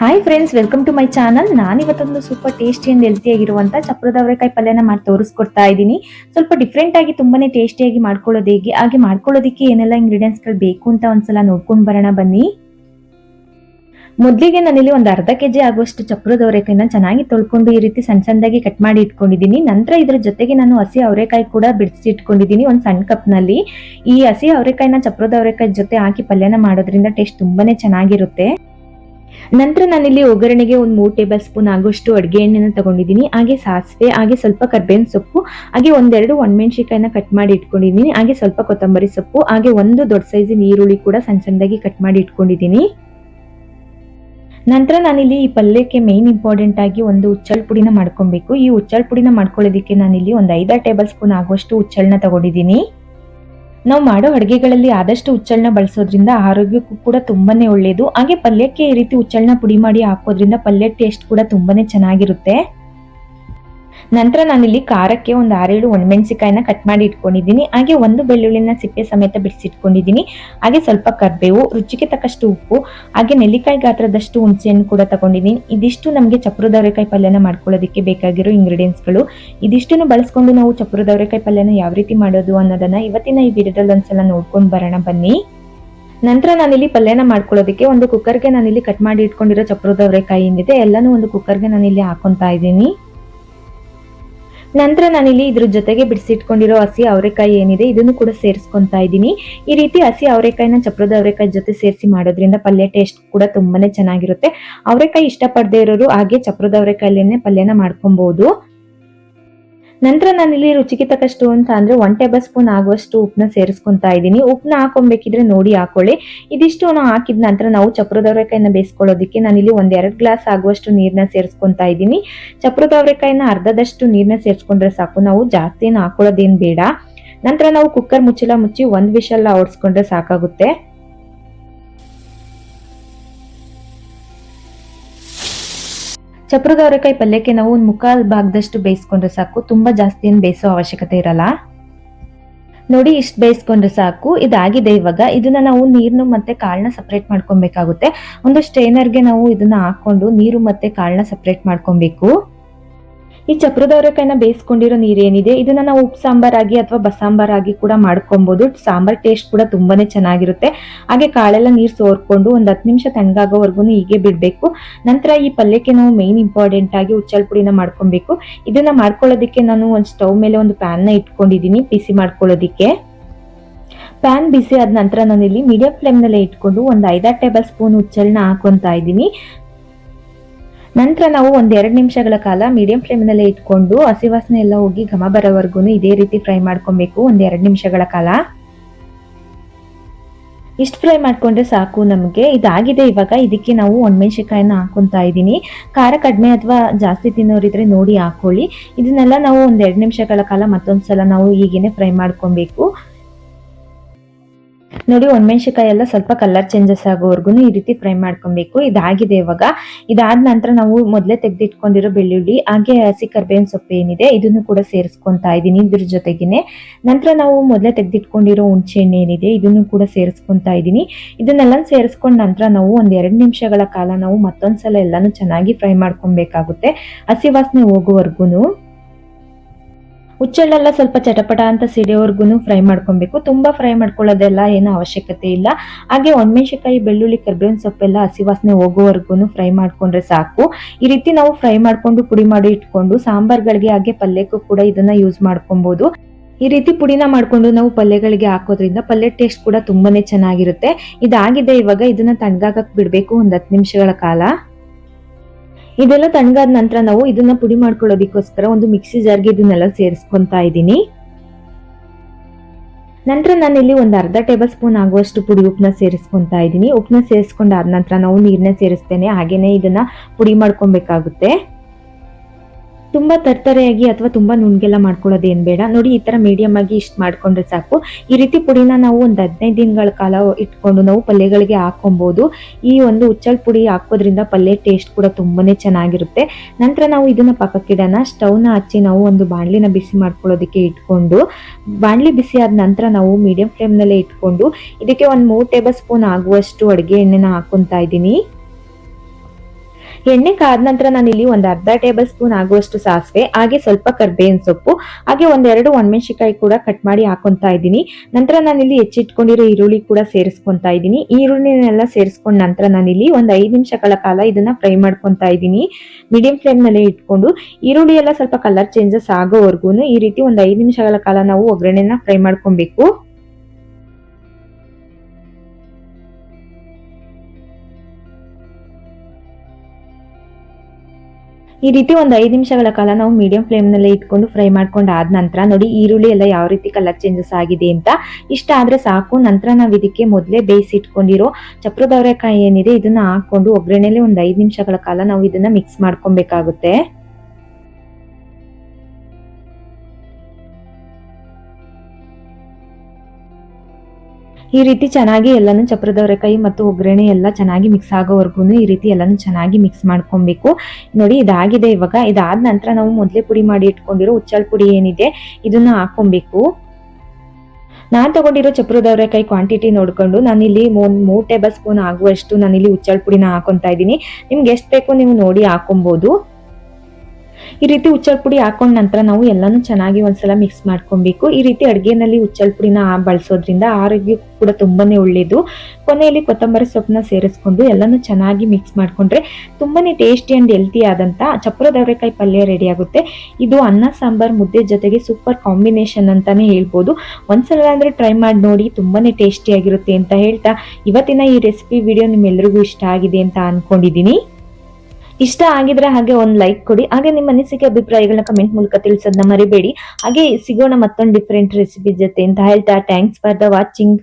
Hi friends welcome to my channel ನಾನಿವತ್ತೊಂದು super tasty and ಹೆಲ್ತಿಯಾಗಿರುವಂತ ಚಪ್ರದ ಅವರೆಕಾಯಿ ಪಲ್ಯನ ಮಾಡಿ ತೋರಿಸ್ಕೊಡ್ತಾ ಇದ್ದೀನಿ. ಸ್ವಲ್ಪ ಡಿಫ್ರೆಂಟ್ ಆಗಿ ತುಂಬಾನೇ ಟೇಸ್ಟಿಯಾಗಿ ಮಾಡ್ಕೊಳ್ಳೋದು ಹೇಗೆ? ಹಾಗೆ ಮಾಡ್ಕೊಳ್ಳೋದಕ್ಕೆ ಏನೆಲ್ಲ ಇಂಗ್ರೀಡಿಯೆಂಟ್ಸ್ಗಳು ಗಳು ಬೇಕು ಅಂತ ಒಂದ್ಸಲ ನೋಡ್ಕೊಂಡು ಬರೋಣ ಬನ್ನಿ. ಮೊದಲಿಗೆ ನಾನಿಲ್ಲಿ ಒಂದು ಅರ್ಧ ಕೆಜಿ ಆಗುವಷ್ಟು ಚಪ್ರದ ಅವರೆಕಾಯಿನ ಚೆನ್ನಾಗಿ ತೊಳ್ಕೊಂಡು ಈ ರೀತಿ ಸಣ್ಣ ಸಣ್ಣದಾಗಿ ಕಟ್ ಮಾಡಿ ಇಟ್ಕೊಂಡಿದ್ದೀನಿ. ನಂತರ ಇದ್ರ ಜೊತೆಗೆ ನಾನು ಹಸಿ ಅವರೆಕಾಯಿ ಕೂಡ ಬಿಡಿಸಿ ಇಟ್ಕೊಂಡಿದ್ದೀನಿ ಒಂದು ಸಣ್ಣ ಕಪ್ನಲ್ಲಿ. ಈ ಹಸಿ ಅವರೆಕಾಯಿನ ಚಪ್ರದ ಅವರೆಕಾಯಿ ಜೊತೆ ಹಾಕಿ ಪಲ್ಯನ ಮಾಡೋದ್ರಿಂದ ಟೇಸ್ಟ್ ತುಂಬಾನೇ ಚೆನ್ನಾಗಿರುತ್ತೆ. ನಂತರ ನಾನಿಲ್ಲಿ ಒಗ್ಗರಣೆಗೆ ಒಂದು ಮೂರು ಟೇಬಲ್ ಸ್ಪೂನ್ ಆಗೋಷ್ಟು ಅಡುಗೆ ಎಣ್ಣೆನ ತಗೊಂಡಿದ್ದೀನಿ. ಹಾಗೆ ಸಾಸಿವೆ, ಹಾಗೆ ಸ್ವಲ್ಪ ಕರ್ಬೇವಿನ ಸೊಪ್ಪು, ಹಾಗೆ ಒಂದೆರಡು ಒಣಮೆಣಸಿಕಾಯಿನ ಕಟ್ ಮಾಡಿ ಇಟ್ಕೊಂಡಿದ್ದೀನಿ. ಹಾಗೆ ಸ್ವಲ್ಪ ಕೊತ್ತಂಬರಿ ಸೊಪ್ಪು, ಹಾಗೆ ಒಂದು ದೊಡ್ಡ ಸೈಜಿನ ಈರುಳ್ಳಿ ಕೂಡ ಸಣ್ಣ ಸಣ್ಣದಾಗಿ ಕಟ್ ಮಾಡಿ ಇಟ್ಕೊಂಡಿದ್ದೀನಿ. ನಂತರ ನಾನಿಲ್ಲಿ ಈ ಪಲ್ಯಕ್ಕೆ ಮೇನ್ ಇಂಪಾರ್ಟೆಂಟ್ ಆಗಿ ಒಂದು ಉಚ್ಚಲ್ ಪುಡಿನ ಮಾಡ್ಕೊಬೇಕು. ಈ ಉಚ್ಚಲ್ ಪುಡಿನ ಮಾಡ್ಕೊಳ್ಳೋದಕ್ಕೆ ನಾನಿಲ್ಲಿ ಒಂದು ಐದಾರು ಟೇಬಲ್ ಸ್ಪೂನ್ ಆಗುವಷ್ಟು ಉಚ್ಚಲ್ನ ತಗೊಂಡಿದ್ದೀನಿ. ನಾವು ಮಾಡೋ ಅಡುಗೆಗಳಲ್ಲಿ ಆದಷ್ಟು ಉಚ್ಚಳನ ಬಳಸೋದ್ರಿಂದ ಆರೋಗ್ಯಕ್ಕೂ ಕೂಡ ತುಂಬಾನೇ ಒಳ್ಳೆಯದು ಹಾಗೆ ಪಲ್ಯಕ್ಕೆ ಈ ರೀತಿ ಉಚ್ಚಳನ ಪುಡಿ ಮಾಡಿ ಹಾಕೋದ್ರಿಂದ ಪಲ್ಯ ಟೇಸ್ಟ್ ಕೂಡ ತುಂಬಾನೇ ಚೆನ್ನಾಗಿರುತ್ತೆ. ನಂತರ ನಾನಿಲ್ಲಿ ಖಾರಕ್ಕೆ ಒಂದು ಆರೇಳು ಒಣಮೆಣಸಿಕಾಯಿನ ಕಟ್ ಮಾಡಿ ಇಟ್ಕೊಂಡಿದ್ದೀನಿ. ಹಾಗೆ ಒಂದು ಬೆಳ್ಳುಳ್ಳಿನ ಸಿಪ್ಪೆ ಸಮೇತ ಬಿಡಿಸಿಟ್ಕೊಂಡಿದ್ದೀನಿ. ಹಾಗೆ ಸ್ವಲ್ಪ ಕರ್ಬೇವು, ರುಚಿಗೆ ತಕ್ಕಷ್ಟು ಉಪ್ಪು, ಹಾಗೆ ನೆಲ್ಲಿಕಾಯಿ ಗಾತ್ರದಷ್ಟು ಹುಣಸೆಹಣ್ಣು ಕೂಡ ತಗೊಂಡಿದ್ದೀನಿ. ಇದಿಷ್ಟು ನಮಗೆ ಚಪ್ರದವರೆಕಾಯಿ ಪಲ್ಯನ ಮಾಡ್ಕೊಳ್ಳೋದಕ್ಕೆ ಬೇಕಾಗಿರೋ ಇಂಗ್ರೀಡಿಯೆಂಟ್ಸ್ಗಳು. ಇದಿಷ್ಟನ್ನು ಬಳಸ್ಕೊಂಡು ನಾವು ಚಪ್ರದವರೆಕಾಯಿ ಪಲ್ಯನ ಯಾವ ರೀತಿ ಮಾಡೋದು ಅನ್ನೋದನ್ನ ಇವತ್ತಿನ ಈ ವಿಡಿಯೋದಲ್ಲಿ ಒಂದ್ಸಲ ನೋಡ್ಕೊಂಡು ಬರೋಣ ಬನ್ನಿ. ನಂತರ ನಾನಿಲ್ಲಿ ಪಲ್ಯನ ಮಾಡ್ಕೊಳ್ಳೋದಕ್ಕೆ ಒಂದು ಕುಕ್ಕರ್ಗೆ ನಾನಿಲ್ಲಿ ಕಟ್ ಮಾಡಿ ಇಟ್ಕೊಂಡಿರೋ ಚಪ್ರದವರೆಕಾಯಿ ಏನಿದೆ, ಎಲ್ಲನೂ ಒಂದು ಕುಕ್ಕರ್ಗೆ ನಾನಿಲ್ಲಿ ಹಾಕೊತಾ ಇದ್ದೀನಿ. ನಂತರ ನಾನಿಲ್ಲಿ ಇದ್ರ ಜೊತೆಗೆ ಬಿಡಿಸಿಟ್ಕೊಂಡಿರೋ ಹಸಿ ಅವರೆಕಾಯಿ ಏನಿದೆ, ಇದನ್ನು ಕೂಡ ಸೇರಿಸ್ಕೊಂತಾ ಇದ್ದೀನಿ. ಈ ರೀತಿ ಹಸಿ ಅವರೆಕಾಯಿನ ಚಪ್ರದ ಅವರೆಕಾಯಿ ಜೊತೆ ಸೇರಿಸಿ ಮಾಡೋದ್ರಿಂದ ಪಲ್ಯ ಟೇಸ್ಟ್ ಕೂಡ ತುಂಬಾನೇ ಚೆನ್ನಾಗಿರುತ್ತೆ. ಅವರೆಕಾಯಿ ಇಷ್ಟಪಡದೇ ಇರೋರು ಹಾಗೆ ಚಪ್ರದ ಅವರೆಕಾಯಿಲೇನೆ ಪಲ್ಯನ ಮಾಡ್ಕೊಬಹುದು ನಂತರ ನಾನಿಲ್ಲಿ ರುಚಿಗೆ ತಕ್ಕಷ್ಟು ಅಂತ ಅಂದ್ರೆ ಒನ್ ಟೇಬಲ್ ಸ್ಪೂನ್ ಆಗುವಷ್ಟು ಉಪ್ಪನ್ನ ಸೇರಿಸ್ಕೊಂತಾ ಇದ್ದೀನಿ. ಉಪ್ಪನ್ನ ಹಾಕೊಬೇಕಿದ್ರೆ ನೋಡಿ ಹಾಕೊಳ್ಳಿ. ಇದಿಷ್ಟು ನಾವು ಹಾಕಿದ ನಂತರ ನಾವು ಚಪ್ರದವರೆಕಾಯಿನ ಬೇಯಿಸ್ಕೊಳ್ಳೋದಕ್ಕೆ ನಾನಿಲ್ಲಿ ಒಂದ್ ಎರಡು ಗ್ಲಾಸ್ ಆಗುವಷ್ಟು ನೀರನ್ನ ಸೇರಿಸ್ಕೊಂತಾ ಇದ್ದೀನಿ. ಚಪ್ರದವರೆಕಾಯಿನ ಅರ್ಧದಷ್ಟು ನೀರನ್ನ ಸೇರಿಸ್ಕೊಂಡ್ರೆ ಸಾಕು. ನಾವು ಜಾಸ್ತಿ ಏನು ಹಾಕೊಳ್ಳೋದೇನ್ ಬೇಡ. ನಂತರ ನಾವು ಕುಕ್ಕರ್ ಮುಚ್ಚಲ ಮುಚ್ಚಿ ಒಂದ್ ವಿಷಲ್ಲ ಓಡಿಸ್ಕೊಂಡ್ರೆ ಸಾಕಾಗುತ್ತೆ. ಚಪ್ರದ ಅವರೆಕಾಯಿ ಪಲ್ಯಕ್ಕೆ ನಾವು ಒಂದು ಮುಕ್ಕಾಲ್ ಭಾಗದಷ್ಟು ಬೇಯಿಸ್ಕೊಂಡ್ರೆ ಸಾಕು. ತುಂಬಾ ಜಾಸ್ತಿ ಏನು ಬೇಯಿಸೋ ಅವಶ್ಯಕತೆ ಇರಲ್ಲ. ನೋಡಿ, ಇಷ್ಟು ಬೇಯಿಸ್ಕೊಂಡ್ರೆ ಸಾಕು. ಇದಾಗಿದೆ ಇವಾಗ. ಇದನ್ನ ನಾವು ನೀರನ್ನು ಮತ್ತೆ ಕಾಳನ್ನ ಸಪ್ರೇಟ್ ಮಾಡ್ಕೊಬೇಕಾಗುತ್ತೆ. ಒಂದು ಸ್ಟ್ರೈನರ್ಗೆ ನಾವು ಇದನ್ನ ಹಾಕೊಂಡು ನೀರು ಮತ್ತೆ ಕಾಳನ್ನ ಸಪ್ರೇಟ್ ಮಾಡ್ಕೊಬೇಕು. ಈ ಚಪ್ರದ ಅವರೆಕಾಯಿನ ಬೇಯಿಸ್ಕೊಂಡಿರೋ ನೀರೇನಿದೆ? ಇದನ್ನ ನಾವು ಉಪ್ಪು ಸಾಂಬಾರಾಗಿ ಅಥವಾ ಬಸಾಂಬಾರಾಗಿ ಕೂಡ ಮಾಡ್ಕೊಬಹುದು ಸಾಂಬಾರ್ ಟೇಸ್ಟ್ ಕೂಡ ತುಂಬಾನೇ ಚೆನ್ನಾಗಿರುತ್ತೆ. ಹಾಗೆ ಕಾಳೆಲ್ಲ ನೀರು ಸೋರ್ಕೊಂಡು ಒಂದ್ ಹತ್ತು ನಿಮಿಷ ತಣ್ಣಗಾಗೋವರೆಗೂ ಹೀಗೆ ಬಿಡ್ಬೇಕು. ನಂತರ ಈ ಪಲ್ಯಕ್ಕೆ ನಾವು ಮೇನ್ ಇಂಪಾರ್ಟೆಂಟ್ ಆಗಿ ಉಚ್ಚಲ್ ಪುಡಿನ ಮಾಡ್ಕೊಬೇಕು. ಇದನ್ನ ಮಾಡ್ಕೊಳ್ಳೋದಕ್ಕೆ ನಾನು ಒಂದು ಸ್ಟವ್ ಮೇಲೆ ಒಂದು ಪ್ಯಾನ್ನ ಇಟ್ಕೊಂಡಿದ್ದೀನಿ ಬಿಸಿ ಮಾಡ್ಕೊಳ್ಳೋದಿಕ್ಕೆ. ಪ್ಯಾನ್ ಬಿಸಿ ಆದ ನಂತರ ನಾನಿಲ್ಲಿ ಮೀಡಿಯಂ ಫ್ಲೇಮ್ ನಲ್ಲೇ ಇಟ್ಕೊಂಡು ಒಂದು ಐದಾರು ಟೇಬಲ್ ಸ್ಪೂನ್ ಉಚ್ಚಲ್ನ ಹಾಕೊತಾ ಇದ್ದೀನಿ ನಂತರ ನಾವು ಒಂದ್ ಎರಡು ನಿಮಿಷಗಳ ಕಾಲ ಮೀಡಿಯಂ ಫ್ಲೇಮ್ ನಲ್ಲೇ ಇಟ್ಕೊಂಡು ಹಸಿ ವಾಸನೆ ಎಲ್ಲ ಹೋಗಿ ಘಮ ಬರೋವರೆಗೂ ಇದೇ ರೀತಿ ಫ್ರೈ ಮಾಡ್ಕೊಬೇಕು ಒಂದ್ ಎರಡು ನಿಮಿಷಗಳ ಕಾಲ. ಇಷ್ಟು ಫ್ರೈ ಮಾಡ್ಕೊಂಡ್ರೆ ಸಾಕು ನಮಗೆ. ಇದಾಗಿದೆ ಇವಾಗ. ಇದಕ್ಕೆ ನಾವು ಒಣಮೆಣಸಿಕಾಯಿನ ಹಾಕೊತಾ ಇದ್ದೀನಿ. ಖಾರ ಕಡಿಮೆ ಅಥವಾ ಜಾಸ್ತಿ ತಿನ್ನೋರಿದ್ರೆ ನೋಡಿ ಹಾಕೊಳ್ಳಿ. ಇದನ್ನೆಲ್ಲ ನಾವು ಒಂದೆರಡು ನಿಮಿಷಗಳ ಕಾಲ ಮತ್ತೊಂದ್ಸಲ ನಾವು ಹೀಗೇನೆ ಫ್ರೈ ಮಾಡ್ಕೊಬೇಕು. ನೋಡಿ ಒಣಮೆಣಸಿಕಾಯಿ ಎಲ್ಲ ಸ್ವಲ್ಪ ಕಲರ್ ಚೇಂಜಸ್ ಆಗೋವರೆಗೂ ಈ ರೀತಿ ಫ್ರೈ ಮಾಡ್ಕೊಬೇಕು. ಇದಾಗಿದೆ ಇವಾಗ. ಇದಾದ ನಂತರ ನಾವು ಮೊದಲೇ ತೆಗೆದಿಟ್ಕೊಂಡಿರೋ ಬೆಳ್ಳುಳ್ಳಿ, ಹಾಗೆ ಹಸಿ ಕರ್ಬೇವಿನ ಸೊಪ್ಪು ಏನಿದೆ, ಇದನ್ನು ಕೂಡ ಸೇರಿಸ್ಕೊಂತಾ ಇದ್ದೀನಿ ಇದ್ರ ಜೊತೆಗೇನೆ. ನಂತರ ನಾವು ಮೊದಲೇ ತೆಗೆದಿಟ್ಕೊಂಡಿರೋ ಹುಣಸೆ ಹಣ್ಣು ಏನಿದೆ, ಇದನ್ನು ಕೂಡ ಸೇರಿಸ್ಕೊಂತಾ ಇದ್ದೀನಿ ಇದನ್ನೆಲ್ಲ ಸೇರಿಸ್ಕೊಂಡ ನಂತರ ನಾವು ಒಂದ್ ಎರಡು ನಿಮಿಷಗಳ ಕಾಲ ನಾವು ಮತ್ತೊಂದ್ಸಲ ಎಲ್ಲಾನು ಚೆನ್ನಾಗಿ ಫ್ರೈ ಮಾಡ್ಕೊಬೇಕಾಗುತ್ತೆ. ಹಸಿ ವಾಸನೆ ಹೋಗುವವರೆಗೂ ಹುಚ್ಚೆಳ್ಳೆಲ್ಲ ಸ್ವಲ್ಪ ಚಟಪಟ ಅಂತ ಸಿಡಿಯೋವರೆಗೂ ಫ್ರೈ ಮಾಡ್ಕೊಬೇಕು. ತುಂಬಾ ಫ್ರೈ ಮಾಡ್ಕೊಳ್ಳೋದೆಲ್ಲ ಏನು ಅವಶ್ಯಕತೆ ಇಲ್ಲ. ಹಾಗೆ ಒಣಮೆಣಸಿಕಾಯಿ ಬೆಳ್ಳುಳ್ಳಿ, ಕರ್ಬೇವಿನ ಸೊಪ್ಪೆಲ್ಲ ಹಸಿ ವಾಸನೆ ಹೋಗೋವರೆಗೂ ಫ್ರೈ ಮಾಡ್ಕೊಂಡ್ರೆ ಸಾಕು. ಈ ರೀತಿ ನಾವು ಫ್ರೈ ಮಾಡ್ಕೊಂಡು ಪುಡಿ ಮಾಡಿ ಇಟ್ಕೊಂಡು ಸಾಂಬಾರ್ಗಳಿಗೆ ಹಾಗೆ ಪಲ್ಯಕ್ಕೂ ಕೂಡ ಇದನ್ನ ಯೂಸ್ ಮಾಡ್ಕೊಬಹುದು ಈ ರೀತಿ ಪುಡಿನ ಮಾಡ್ಕೊಂಡು ನಾವು ಪಲ್ಯಗಳಿಗೆ ಹಾಕೋದ್ರಿಂದ ಪಲ್ಯ ಟೇಸ್ಟ್ ಕೂಡ ತುಂಬಾನೇ ಚೆನ್ನಾಗಿರುತ್ತೆ. ಇದಾಗಿದೆ ಇವಾಗ, ಇದನ್ನ ತಣ್ಗಾಕಕ್ ಬಿಡಬೇಕು ಒಂದ್ ಹತ್ತು ನಿಮಿಷಗಳ ಕಾಲ. ಇದೆಲ್ಲ ತಣ್ಣಗಾದ ನಂತರ ನಾವು ಇದನ್ನ ಪುಡಿ ಮಾಡ್ಕೊಳ್ಳೋದಕ್ಕೋಸ್ಕರ ಒಂದು ಮಿಕ್ಸಿ ಜಾರ್ಗೆ ಇದನ್ನೆಲ್ಲ ಸೇರಿಸ್ಕೊಂತಾ ಇದ್ದೀನಿ. ನಂತರ ನಾನಿಲ್ಲಿ ಒಂದು ಅರ್ಧ ಟೇಬಲ್ ಸ್ಪೂನ್ ಆಗುವಷ್ಟು ಪುಡಿ ಉಪ್ಪನ್ನ ಸೇರಿಸ್ಕೊಂತಾ ಇದ್ದೀನಿ. ಉಪ್ಪನ್ನ ಸೇರಿಸ್ಕೊಂಡಾದ ನಂತರ ನಾವು ನೀರನ್ನ ಸೇರಿಸ್ತೇನೆ. ಹಾಗೇನೆ ಇದನ್ನ ಪುಡಿ ಮಾಡ್ಕೊಬೇಕಾಗುತ್ತೆ. ತುಂಬಾ ತರ್ತರೆಯಾಗಿ ಅಥವಾ ತುಂಬಾ ನುಣ್ಗೆಲ್ಲ ಮಾಡ್ಕೊಳ್ಳೋದೇನ್ ಬೇಡ. ನೋಡಿ, ಈ ತರ ಮೀಡಿಯಂ ಆಗಿ ಇಷ್ಟು ಮಾಡ್ಕೊಂಡ್ರೆ ಸಾಕು. ಈ ರೀತಿ ಪುಡಿನ ನಾವು ಒಂದು ಹದಿನೈದು ದಿನಗಳ ಕಾಲ ಇಟ್ಕೊಂಡು ನಾವು ಪಲ್ಯಗಳಿಗೆ ಹಾಕೊಬಹುದು ಈ ಒಂದು ಉಚ್ಚಲ್ ಪುಡಿ ಹಾಕೋದ್ರಿಂದ ಪಲ್ಯ ಟೇಸ್ಟ್ ಕೂಡ ತುಂಬಾನೇ ಚೆನ್ನಾಗಿರುತ್ತೆ. ನಂತರ ನಾವು ಇದನ್ನ ಪಕ್ಕಕ್ಕಿಡೋಣ ಸ್ಟವ್ನ ಹಚ್ಚಿ ನಾವು ಒಂದು ಬಾಣಲಿನ ಬಿಸಿ ಮಾಡ್ಕೊಳ್ಳೋದಕ್ಕೆ ಇಟ್ಕೊಂಡು, ಬಾಣಲಿ ಬಿಸಿ ಆದ ನಂತರ ನಾವು ಮೀಡಿಯಂ ಫ್ಲೇಮ್ನಲ್ಲೇ ಇಟ್ಕೊಂಡು, ಇದಕ್ಕೆ ಒಂದು ಮೂರು ಟೇಬಲ್ ಸ್ಪೂನ್ ಆಗುವಷ್ಟು ಅಡುಗೆ ಎಣ್ಣೆನ ಹಾಕೊತಾ ಇದ್ದೀನಿ. ಎಣ್ಣೆ ಕಾದ ನಂತರ ಇಲ್ಲಿ ಒಂದು ಅರ್ಧ ಟೇಬಲ್ ಸ್ಪೂನ್ ಆಗುವಷ್ಟು ಸಾಸಿವೆ, ಹಾಗೆ ಸ್ವಲ್ಪ ಕರ್ಬೇವಿನ ಸೊಪ್ಪು, ಹಾಗೆ ಒಂದೆರಡು ಒಣಮೆಣಸಿಕಾಯಿ ಕೂಡ ಕಟ್ ಮಾಡಿ ಹಾಕೊಂತಾ ಇದ್ದೀನಿ. ನಂತರ ಇಲ್ಲಿ ಹೆಚ್ಚಿಟ್ಕೊಂಡಿರೋ ಈರುಳ್ಳಿ ಕೂಡ ಸೇರಿಸ್ಕೊಂತಾ ಇದ್ದೀನಿ. ಈರುಳ್ಳಿನೆಲ್ಲ ಸೇರಿಸ್ಕೊಂಡ ನಂತರ ನಾನಿಲ್ಲಿ ಒಂದು ಐದು ನಿಮಿಷಗಳ ಕಾಲ ಇದನ್ನ ಫ್ರೈ ಮಾಡ್ಕೊತಾ ಇದ್ದೀನಿ. ಮೀಡಿಯಂ ಫ್ಲೇಮ್ನಲ್ಲಿ ಇಟ್ಕೊಂಡು, ಈರುಳ್ಳಿ ಎಲ್ಲ ಸ್ವಲ್ಪ ಕಲರ್ ಚೇಂಜಸ್ ಆಗೋವರೆಗೂ ಈ ರೀತಿ ಒಂದು ಐದು ನಿಮಿಷಗಳ ಕಾಲ ನಾವು ಒಗ್ಗರಣೆನ ಫ್ರೈ ಮಾಡ್ಕೊಬೇಕು. ಈ ರೀತಿ ಒಂದು ಐದು ನಿಮಿಷಗಳ ಕಾಲ ನಾವು ಮೀಡಿಯಂ ಫ್ಲೇಮ್ನಲ್ಲಿ ಇಟ್ಕೊಂಡು ಫ್ರೈ ಮಾಡ್ಕೊಂಡು ಆದ ನಂತರ ನೋಡಿ ಈರುಳ್ಳಿ ಎಲ್ಲ ಯಾವ ರೀತಿ ಕಲರ್ ಚೇಂಜಸ್ ಆಗಿದೆ ಅಂತ. ಇಷ್ಟ ಆದ್ರೆ ಸಾಕು. ನಂತರ ನಾವು ಇದಕ್ಕೆ ಮೊದಲೇ ಬೇಯಿಸಿ ಇಟ್ಕೊಂಡಿರೋ ಚಪ್ರದವರೆಕಾಯಿ ಏನಿದೆ, ಇದನ್ನ ಹಾಕೊಂಡು ಒಗ್ಗರಣೆಯಲ್ಲಿ ಒಂದು ಐದು ನಿಮಿಷಗಳ ಕಾಲ ನಾವು ಇದನ್ನ ಮಿಕ್ಸ್ ಮಾಡ್ಕೊಬೇಕಾಗುತ್ತೆ. ಈ ರೀತಿ ಚೆನ್ನಾಗಿ ಎಲ್ಲಾನು ಚಪ್ರದವರೆಕಾಯಿ ಮತ್ತು ಒಗ್ಗರಣೆ ಎಲ್ಲ ಚೆನ್ನಾಗಿ ಮಿಕ್ಸ್ ಆಗೋವರೆಗೂ ಈ ರೀತಿ ಎಲ್ಲಾನು ಚೆನ್ನಾಗಿ ಮಿಕ್ಸ್ ಮಾಡ್ಕೊಬೇಕು. ನೋಡಿ, ಇದಾಗಿದೆ ಇವಾಗ. ಇದಾದ ನಂತರ ನಾವು ಮೊದಲೇ ಪುಡಿ ಮಾಡಿ ಇಟ್ಕೊಂಡಿರೋ ಉಚ್ಚಲ್ ಪುಡಿ ಏನಿದೆ, ಇದನ್ನ ಹಾಕೊಬೇಕು. ನಾನು ತಗೊಂಡಿರೋ ಚಪ್ರದವರೆಕಾಯಿ ಕ್ವಾಂಟಿಟಿ ನೋಡ್ಕೊಂಡು ನಾನಿಲ್ಲಿ ಒಂದ್ ಮೂರ್ ಟೇಬಲ್ ಸ್ಪೂನ್ ಆಗುವಷ್ಟು ನಾನಿಲ್ಲಿ ಉಚ್ಚಲ್ ಪುಡಿನ ಹಾಕೊತಾ ಇದ್ದೀನಿ. ನಿಮ್ಗೆ ಎಷ್ಟು ಬೇಕೋ ನೀವು ನೋಡಿ ಹಾಕೊಬಹುದು ಈ ರೀತಿ ಉಚ್ಚಲ್ ಪುಡಿ ಹಾಕೊಂಡ ನಂತರ ನಾವು ಎಲ್ಲಾನು ಚೆನ್ನಾಗಿ ಒಂದ್ಸಲ ಮಿಕ್ಸ್ ಮಾಡ್ಕೊಬೇಕು. ಈ ರೀತಿ ಅಡುಗೆನಲ್ಲಿ ಹುಚ್ಚಲ್ ಪುಡಿನ ಬಳಸೋದ್ರಿಂದ ಆರೋಗ್ಯಕ್ಕೂ ಕೂಡ ತುಂಬಾನೇ ಒಳ್ಳೇದು. ಕೊನೆಯಲ್ಲಿ ಕೊತ್ತಂಬರಿ ಸೊಪ್ಪನ್ನ ಸೇರಿಸ್ಕೊಂಡು ಎಲ್ಲಾನು ಚೆನ್ನಾಗಿ ಮಿಕ್ಸ್ ಮಾಡ್ಕೊಂಡ್ರೆ ತುಂಬಾನೇ ಟೇಸ್ಟಿ ಅಂಡ್ ಹೆಲ್ತಿ ಆದಂತ ಚಪ್ರದವರೆಕಾಯಿ ಪಲ್ಯ ರೆಡಿ ಆಗುತ್ತೆ. ಇದು ಅನ್ನ, ಸಾಂಬಾರ್, ಮುದ್ದೆ ಜೊತೆಗೆ ಸೂಪರ್ ಕಾಂಬಿನೇಷನ್ ಅಂತಾನೆ ಹೇಳ್ಬೋದು. ಒಂದ್ಸಲ ಅಂದ್ರೆ ಟ್ರೈ ಮಾಡಿ ನೋಡಿ ತುಂಬಾನೇ ಟೇಸ್ಟಿ ಆಗಿರುತ್ತೆ ಅಂತ ಹೇಳ್ತಾ ಇವತ್ತಿನ ಈ ರೆಸಿಪಿ ವಿಡಿಯೋ ನಿಮ್ಮೆಲ್ಲರಿಗೂ ಇಷ್ಟ ಆಗಿದೆ ಅಂತ ಅನ್ಕೊಂಡಿದೀನಿ ಇಷ್ಟ ಆಗಿದ್ರೆ ಹಾಗೆ ಒಂದು ಲೈಕ್ ಕೊಡಿ. ಹಾಗೆ ನಿಮ್ಮ ಅನಿಸಿಕೆ, ಅಭಿಪ್ರಾಯಗಳನ್ನ ಕಮೆಂಟ್ ಮೂಲಕ ತಿಳಿಸೋದನ್ನ ಮರಿಬೇಡಿ. ಹಾಗೆ ಸಿಗೋಣ ಮತ್ತೊಂದು ಡಿಫ್ರೆಂಟ್ ರೆಸಿಪಿ ಜೊತೆ ಅಂತ ಹೇಳ್ತಾ ಥ್ಯಾಂಕ್ಸ್ ಫಾರ್ ದ ವಾಚಿಂಗ್